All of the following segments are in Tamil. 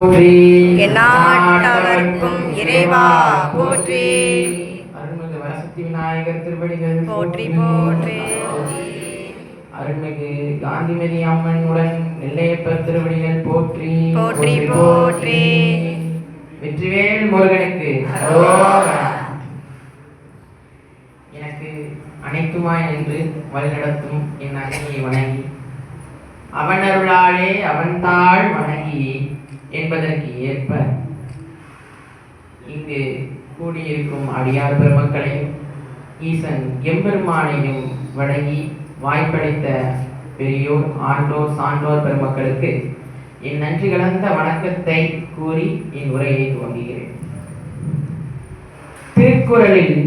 போற்றி. எந்நாட்டவர்க்கும் இறைவா போற்றி. அருள்மிகு வரசக்தி விநாயகர் திருவடிகள் போற்றி போற்றி. அருள்மிகு காந்திமதி அம்மனுடன் நெல்லையப்பர் திருவடிகள் போற்றி. போற்றி போற்றி வெற்றிவேல் முருகனுக்கு. எனக்கு அனைத்துமாய் நின்று வழிநடத்தும் என் அன்னையை வணங்கி அவன் அருளாலே அவன்தாள் வணங்கி என்பதற்கு ஏற்ப இங்கு கூடியிருக்கும் அடியார் பெருமக்களையும் ஈசன் எம்பெருமானையும் வழங்கி வாய்ப்பளித்த பெரியோர் ஆண்டோர் சான்றோர் பெருமக்களுக்கு என் நன்றி கலந்த வணக்கத்தை கூறி என் உரையை துவங்குகிறேன். திருக்குறளில்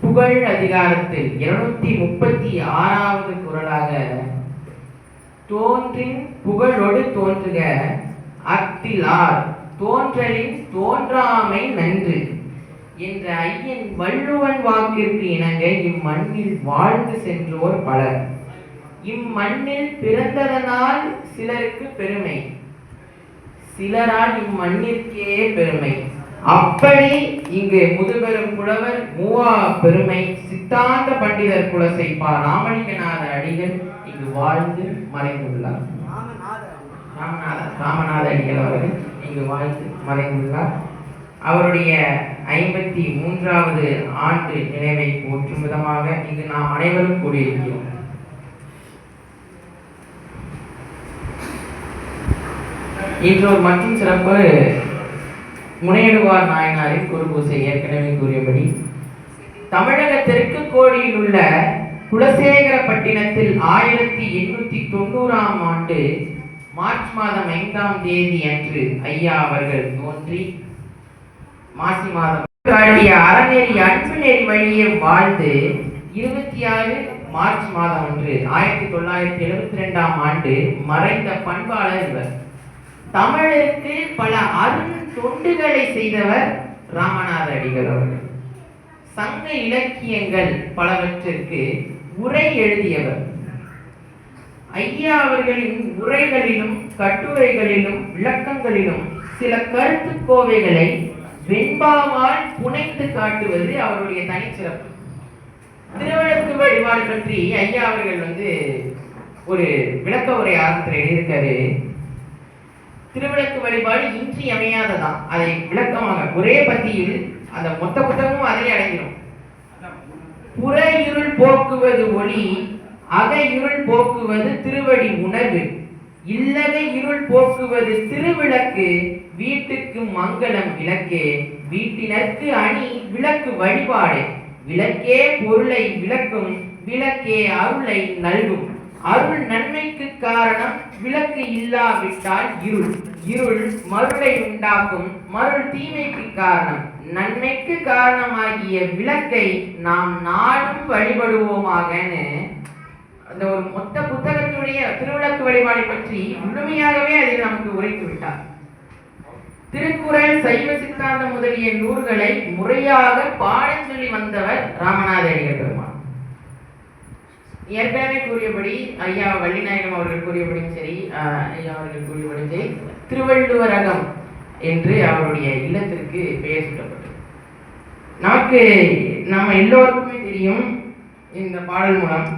புகழ் அதிகாரத்தில் இருநூத்தி முப்பத்தி ஆறாவது குறளாக தோன்றின் புகழோடு தோன்றுக அத்திலார் தோன்றலின் தோன்றாமை நன்று. என்ற ஐயன் வள்ளுவன் வாக்கிற்கு இணங்க இம்மண்ணில் வாழ்ந்து சென்றோர் பலர். இம்மண்ணில் பிறந்ததனால் சிலருக்கு பெருமை. சிலரால் இம்மண்ணிற்கே பெருமை. அப்படி இங்கு முதுபெரும் புலவர் மூவா பெருமை சித்தாந்த பண்டிதர் குலசை பா ராமலிங்கநாத அடிகள் இங்கு வாழ்ந்து மறைந்துள்ளார். ராமநாத ராமநாத அடிகள் அவர்கள் இங்கு வாழ்த்து மறைந்துள்ளார். அவருடைய ஐம்பத்தி மூன்றாவது ஆண்டு நினைவை போற்றும் விதமாக இங்கு நாம் அனைவரும் கூடியிருக்கிறோம் இன்றொரு மற்றும் சிறப்பு முனையடுவார் நாயனாரின் குருபூசை ஏற்கனவே கூறியபடி தமிழக தெற்கு கோடியில் உள்ள குலசேகரப்பட்டினத்தில் ஆயிரத்தி எண்ணூத்தி தொண்ணூறாம் ஆண்டு மார்ச் மாதம் ஐந்தாம் தேதி அன்று ஐயா அவர்கள் தோன்றி மாசி மாதம் காட்டிய அறநெறி அன்பு நெறி வழியே வாழ்ந்து இருபத்தி ஆறு மார்ச் மாதம் அன்று ஆயிரத்தி தொள்ளாயிரத்தி எழுபத்தி ரெண்டாம் ஆண்டு மறைந்த பண்பாளர் இவர். தமிழுக்கு பல அருண் தொண்டுகளை செய்தவர் ராமநாத அடிகள் அவர்கள். சங்க இலக்கியங்கள் பலவற்றிற்கு உரை எழுதியவர். ஐயா அவர்களின் உரைகளிலும் கட்டுரைகளிலும் விளக்கங்களிலும் சில கருத்து கோவைகளை வெண்பாவால் புனைந்து காட்டுவது அவருடைய தனிச்சிறப்பு. திருவிழத்து வழிபாடு பற்றி ஐயா அவர்கள் வந்து ஒரு விளக்க உரை ஆரம்பத்தில் எழுதியிருக்காரு. திருவிளக்கு வழிபாடு இன்றியமையாததான் அதை விளக்கமாக ஒரே பத்தியில் அந்த மொத்த புத்தகமும் அதிலே அடங்கிடும். புற இருள் போக்குவது ஒளி அக இருள் போக்குவது திருவடி உணர்வு இல்லக இருள் போக்குவது திருவிளக்கு. வீட்டுக்கு மங்களம் விளக்கே. வீட்டினருக்கு அணி விளக்கு வழிபாடு. விளக்கே பொருளை விளக்கும். விளக்கே அருளை நல்கும். அருள் நன்மைக்கு காரணம் விளக்கு இல்லாவிட்டால் இருள். இருள் மருளை உண்டாக்கும். மருள் தீமைக்கு காரணம். நன்மைக்கு காரணமாகிய விளக்கை நாம் நாடும் வழிபடுவோமாகன்னு அந்த ஒரு மொத்த புத்தகத்துடைய திருவிளக்கு வழிபாடை பற்றி முழுமையாகவே அதில் நமக்கு உரைத்து விட்டார். திருக்குறள் சைவ சித்தாந்தம் முதலிய நூல்களை முறையாக பாடச் சொல்லி வந்தவர் ராமநாத அடிகள் பெருமான். ஏற்கனவே கூறியபடி ஐயா வள்ளிநாயகம் அவர்கள் கூறியபடியும் சரி ஐயா அவர்கள் கூறியபடியும் சரி திருவள்ளுவரகம் என்று அவருடைய இல்லத்திற்கு பெயர் சூட்டப்பட்டது. நமக்கு நம்ம எல்லோருக்குமே தெரியும் இந்த பாடல் மூலம்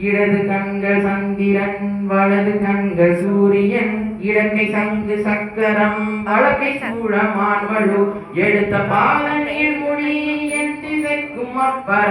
இடது கண்கள் சந்திரன் வலது கண்கள் சூரியன் இடக்கை சங்கு சக்கரம் வழக்கை சூழமான் வலு எடுத்த பாலனில் மொழி என் திசைக்கும் அப்பறம்.